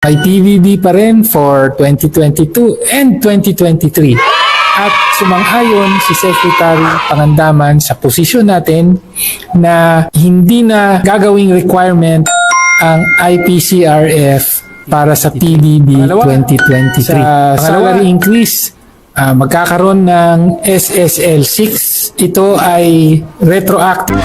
May TVB pa rin for 2022 and 2023. At sumang-ayon si Secretary Pangandaman sa posisyon natin na hindi na gagawing requirement ang IPCRF para sa PBB 2023. Sa salary increase, ah, magkakaroon ng SSL 6. Ito ay retroactive.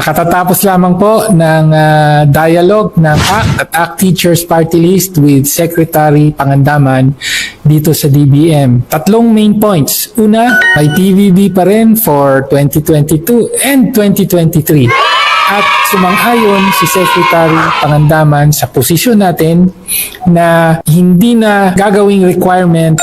Nakatatapos lamang po ng ah, dialogue ng ACT at ACT Teachers Party List with Secretary Pangandaman dito sa DBM. Tatlong main points. Una, may PVB pa rin for 2022 and 2023. At sumang-ayon si Secretary Pangandaman sa posisyon natin na hindi na gagawing requirement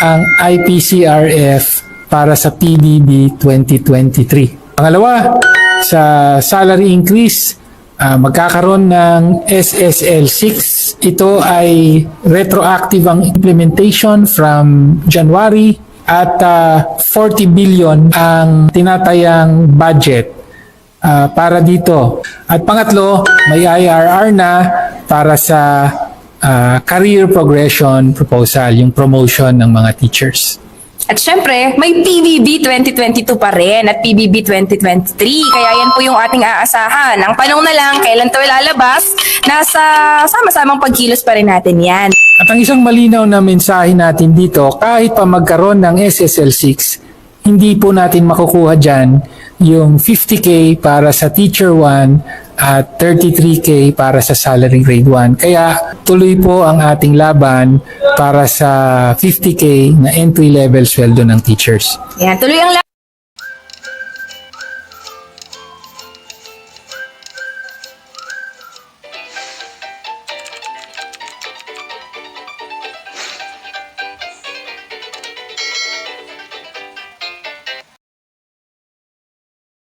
ang IPCRF para sa PBB 2023. Pangalawa, sa salary increase, ah, magkakaroon ng SSL 6. Ito ay retroactive ang implementation from January at ah, 40 billion ang tinatayang budget ah, para dito. At pangatlo, may IRR na para sa ah, career progression proposal, yung promotion ng mga teachers. At syempre, may PBB 2022 pa rin at PBB 2023. Kaya yan po yung ating aasahan. Ang tanong na lang, kailan to ilalabas? Nasa sama-samang pagkilos pa rin natin yan. At ang isang malinaw na mensahe natin dito, kahit pa magkaroon ng SSL 6, hindi po natin makukuha dyan yung 50k para sa Teacher 1 at 33k para sa Salary Grade 1. Kaya tuloy po ang ating laban para sa 50k na entry level sweldo ng teachers. Yan, tuloy ang